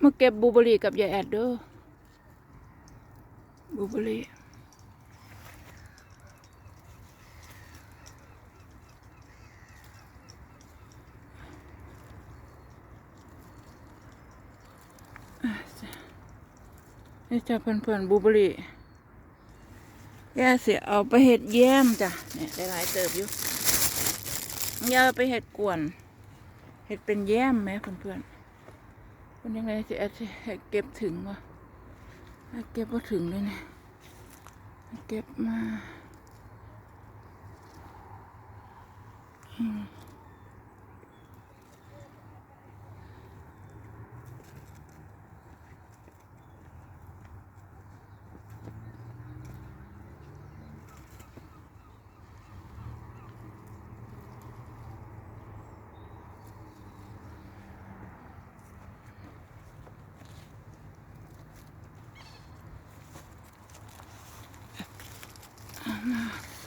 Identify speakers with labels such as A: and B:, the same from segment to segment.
A: มาเก็บบลูเบอร์รี่กับยายแอดเด้อบลูเบอร์รี่อะจ้ะนี่จะเพื่อนๆบลูเบอร์รี่ย่าเสียเอาไปเห็ดแย้มจ้ะเนี่ยได้หลายเติบอยู่ย่าเอาไปเห็ดกวน เห็ดเป็นแย้มไหมเพื่อนๆเป็นยังไงจะเก็บถึงวะเก็บว่าถึงเลยเนี่ยเก็บมา อืม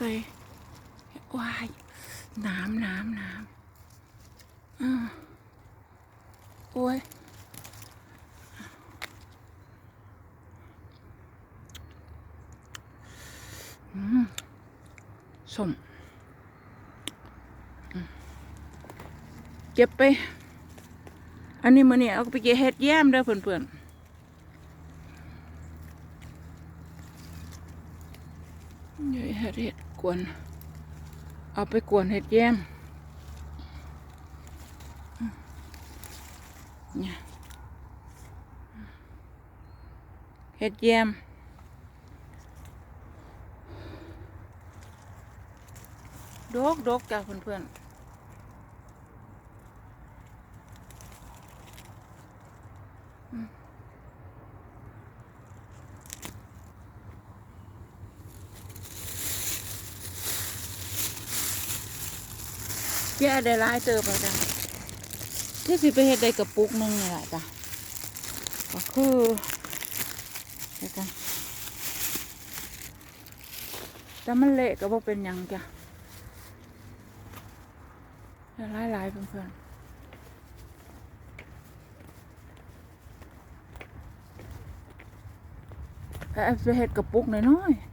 A: ใส่วายน้ำน้ำน้ำอ่าโอ้ยอืมสมเก็บไป อันนี้มันเนี่ยเอาไปเก็บเห็ดแย้มเด้อเพื่อนๆเดี๋ยวเห็ดเห็ด กวน เอาไปกวนเห็ดแย้มเนี่ยเห็ดแย้มดกดกจ้าเพื่อนๆ แย่ได้หลายเติบแล้วจ้ะที่สิไปเฮ็ดได้กระปุกหนึงนี่แหละจ้ะก็คือเดี๋ยวกันแต่มันเละก็บ่เป็นยังจ้ะได้หลายหลายๆเพื่อนๆแต่ไปเฮ็ดกระปุกน้อยๆ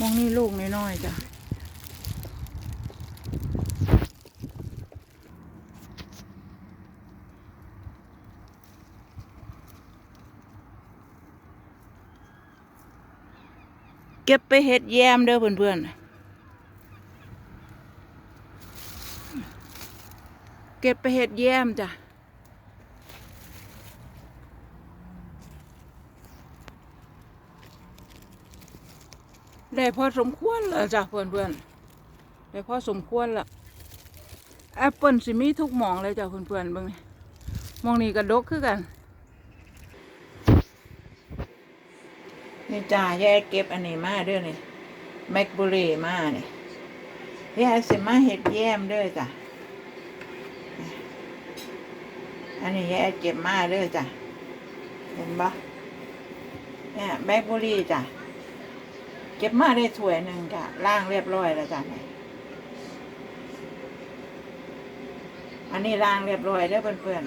A: มอง นี่ลูกน้อยๆจ้ะเก็บไปเฮ็ดแยมเด้อเพื่อนๆ เก็บไปเฮ็ดแยมจ้ะ ได้พอสมควรแล้วจ้ะเพื่อนๆได้พอสมควรละแอปเปิลสิมีทุกหมองเลยจ้ะเพื่อนเบิ่งนี่หมองนี้กระดกคือกันนี่จ้าแย่เก็บอันนี้มาเด้อนี่แมคบุรีมานี่ยแย่สิมาเห็ดแย้มเด้อจ้ะอันนี้แย่เก็บมาเด้อจ้ะเห็นปะเนี่ยแมคบุรีจ้ะ ก็บมาได้ถ้วยหนึ่งจ้ะล่างเรียบร้อยแล้วจ้ะเนี่ยอันนี้ล่างเรียบร้อยเด้อเพื่อน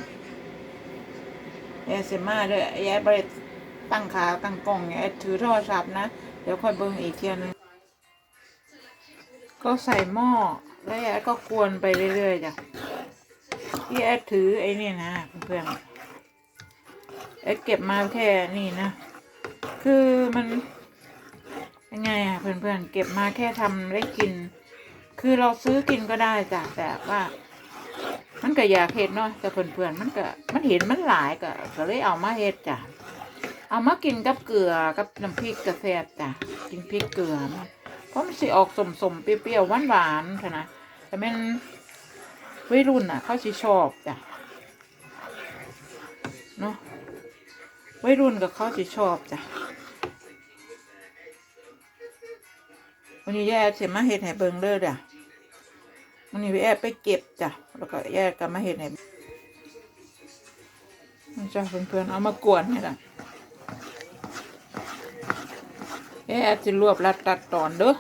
A: ๆแย่สิมาเด้อแย่บริตั้งขาตั้งกล้องเนี่ยถือโทรศัพท์นะ เดี๋ยวค่อยเบิ่งอีกเทียนึงก็ใส่หม้อแล้วแอดก็กวนไปเรื่อยๆจ้ะที่แอดถือไอ้นี่นะเพื่อนๆแอดเก็บมาแค่นี่นะ คือมัน ไงอะเพื่อนๆเก็บมาแค่ทำได้กิน คือเราซื้อกินก็ได้จ้ะแต่ว่า มันก็อยากเห็ดเนาะแต่เพื่อนๆมันก็มันเห็นมันหลายก็ก็เลยเอามาเห็ดจ้ะเอามากินกับเกลือกับน้ำพริกกระแซบจ้ะกินพริกเกลือมันเพราะมันสิออกสมสมๆเปรี้ยวๆหวานๆค่ะนะแต่เป็นวัยรุ่นอะ เขาสิชอบจ้ะเนาะวัยรุ่นกับเขาสิชอบจ้ะ วันนี้แย่เสร็จมาเห็ดให้เบิงเด้อจ้ะวันนี้แย่ไปเก็บจ้ะแล้วก็แย่ก็มาเห็ดให้นี่จ้ะเพื่อนๆเอามากวนให้ละเอ๊ะอาจจะรวบรัดตัดตอนเด้อ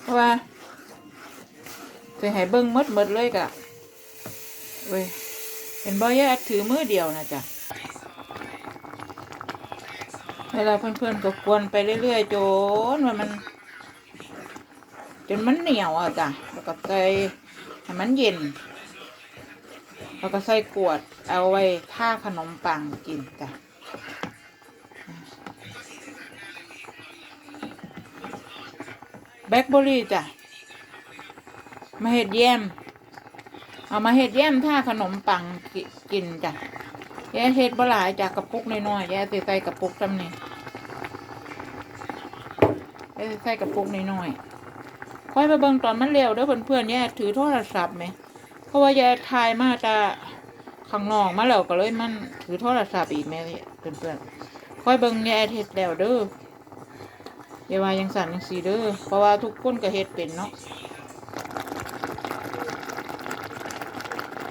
A: เพราะว่าจะให้เบิ้งมดมดเลยกะเว้ยเห็นบ่ยายถือมือเดียวนะจ๊ะเวลาเพื่อนๆก็กวนไปเรื่อยๆจนว่ามัน จนมันเหนียวอะจ้ะแล้วก็ใส่ให้มันเย็น แล้วก็ใส่กวดเอาไว้ท่าขนมปังกินจ้ะแบล็คเบอร์รี่จ้ะมาเห็ดแยมเอามาเห็ดแยมท่าขนมปังกินจ้ะแย่เห็ดบหลายจากกระปุกน้อยๆแย่ใส่กระปุกจำนี่แย่ใส่กระปุกน้อยๆ คอยไปเบิ่งตอนมันเร็วเด้อเพื่อนๆแย่ถือโทรศัพท์ไหม เพราะว่าแย่ทายมาจะข้างนอกมาแล้วก็เลยมันถือโทรศัพท์อีกแม่เพื่อนๆคอยเบิ่งแย่เห็ดแล้วเด้ออย่าว่ายังสั่นยังสีเด้อเพราะว่าทุกคนก็เฮ็ดเป็นเนาะ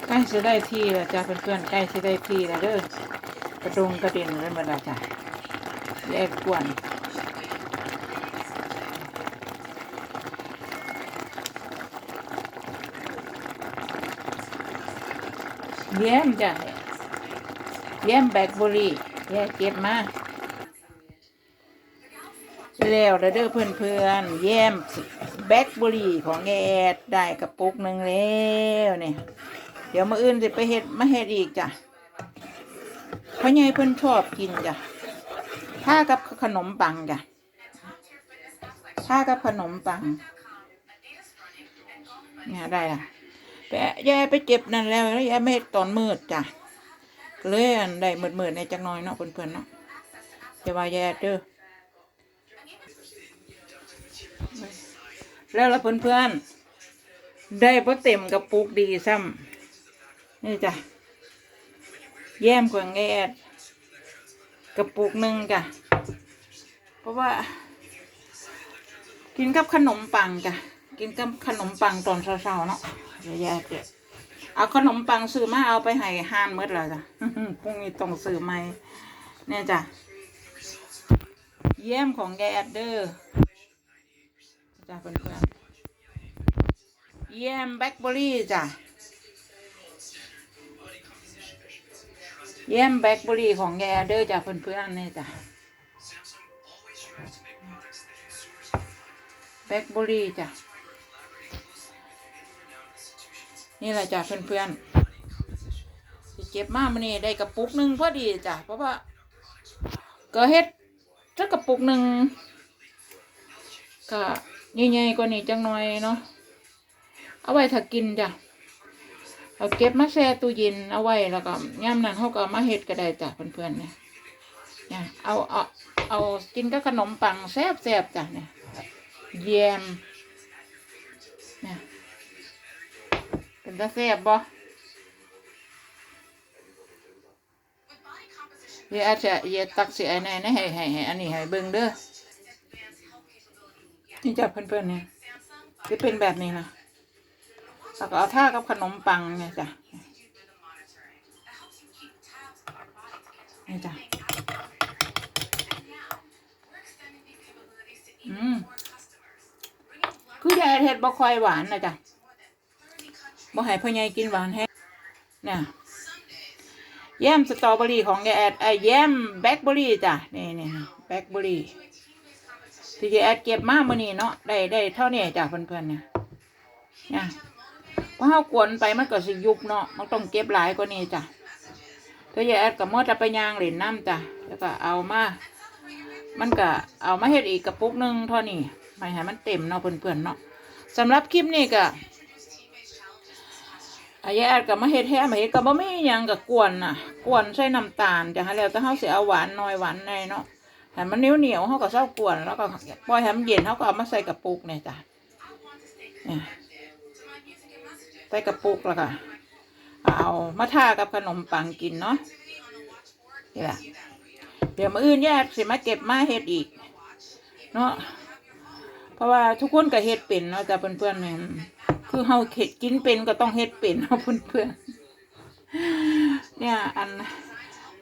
A: ใกล้จะได้ที่แล้วจ้ะเพื่อนๆใกล้จะได้ที่แล้วเด้อกระดงกระเด็นเลยหมาแล้วจ้ะแยกกวน แย้มจ้ะแย้มแบล็คเบอร์รี่แยกเก็บมาแล้วเด้อเพื่อนเพื่อนๆแย้มแบล็คเบอร์รี่ของแอดได้กระปุกหนึ่งแล้วเนี่ยเดี๋ยวมาอื่นจะไปเฮ็ดมาเฮ็ดอีกจ้ะเพราะไงเพื่อนชอบกินจ้ะถ้ากับขนมปังจ้ะถ้ากับขนมปังเนี่ยได้ละ ไปแย่ไปเจ็บนั่นแล้วแล้วแย่ไม่เฮ็ดตอนมืดจ้ะเลยอันได้มืดๆในจักน้อยเนาะเพื่อนๆเนาะจะว่าแย่เด้อแล้วละเพื่อนๆได้พอเต็มกระปุกดีซ้ำนี่จ้ะแย้มกว่าแงดกระปุกหนึ่งจ้ะเพราะว่า กินกับขนมปังจ้ะ กินกับขนมปังตอนเช้าๆเนาะเดี๋ยวแยเดี๋ยวเอาขนมปังซื้อมาเอาไปให้ห้านเมื่อแล้วจ้ะพรุ่งนี้ต้องซื้อใหม่เนี่ยจ้ะแย้มของแกดเด้อจ้าเพื่อนๆเยี่ยมแบล็คเบอร์รี่จ้ะเยี่ยมแบล็คเบอร์รี่ของแกเด้อจ้ะเพื่อนๆนี่ยจ้ะแบล็คเบอร์รี่จ้ะ นี่แหละจ้ะเพื่อนๆเก็บมามันนี่ได้กระปุกหนึ่งพอดีจ้ะเพราะว่าก็เฮ็ดสักกระปุกหนึ่งก็ใหญ่ๆกว่านี้จังหน่อยเนาะเอาไว้ถ้ากินจ้ะเอาเก็บมาแช่ตู้เย็นเอาไว้แล้วก็ย่ำนั้นเขาก็มาเฮ็ดก็ได้จ้ะเพื่อนๆเนี่ยเนี่ยเอาเอาเอากินกับขนมปังแซ่บๆจ้ะเนี่ยแยม ตาแซ่บบ่เดี๋ยวอาจจะเดี๋ยตักเสียในในให้ให้ให้อันนี้ให้เบิ่งเด้อนี่จ้ะเพื่อนๆเนี่ยจะเป็นแบบนี้นะแล้วก็เอาท่ากับขนมปังเนี่ยจ้ะนี่จ้ะอืมคือยายเห็ดบ่ค่อยหวานนะจ้ะ บ่ให้พ่อใหญ่กินหวานแห้งเนี่ยแยมสตรอเบอรี่ของยายแอดไอ้แยมแบล็คเบอรี่จ้ะนี่นี่แบล็คเบอรี่ที่จะแอดเก็บมาเมื่อนี้เนาะได้ได้เท่านี้จ้ะเพื่อนๆเนี่ยเนี่ยเพราะเขากวนไปมันก็สิยุบเนาะมันต้องเก็บหลายกว่านี้จ้ะถ้าจะแอดกับมอจะไปยางเหรียญน้ำจ้ะแล้วก็เอามามันก็เอามาเฮ็ดอีกกระปุกหนึ่งเท่านี้ไม่ให้มันเต็มเนาะเพื่อนๆเนาะสำหรับคลิปนี้ก็ อายแอดกับมาเฮ็ดแท้มาเฮ็ดก็บ่มีหยังกับกวนน่ะ กวนใส่น้ำตาลจ้ะแล้วแต่เฮาสิเอาหวานน้อยหวานในเนาะให้มันเหนียวเหนียวเขาก็เศร้ากวนแล้วก็ปล่อยให้มันเย็นเขาก็เอามาใส่กระปุกเนี่ยจ้ะใส่กระปุกแล้วก็เอามาทากับขนมปังกินเนาะนี่แหละเดี๋ยวมาอื่นแยกสิมาเก็บมาเฮ็ดอีก เนาะเพราะว่าทุกคนก็เฮ็ดเป็นเนาะแต่เพื่อนๆเนี่ย คือเฮาเข็ดกินเป็นก็ต้องเฮ็ดเป็นเนาะเพื่อนเนี่ยอัน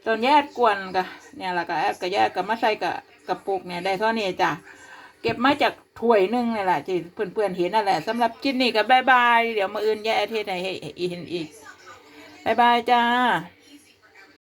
A: ตอนแยกกวนกะเนี่ยละก็แอบก็แยกก็มาใส่กับกระปุกเนี่ยได้เท่านี้จ้ะเก็บมาจากถ้วยหนึงนี่แหละที่เพื่อนๆเห็นนั่นแหละสำหรับจินนี่กับบายบายเดี๋ยวมาอื่นแย่เทศให้เห็นอีกบายบายจ้า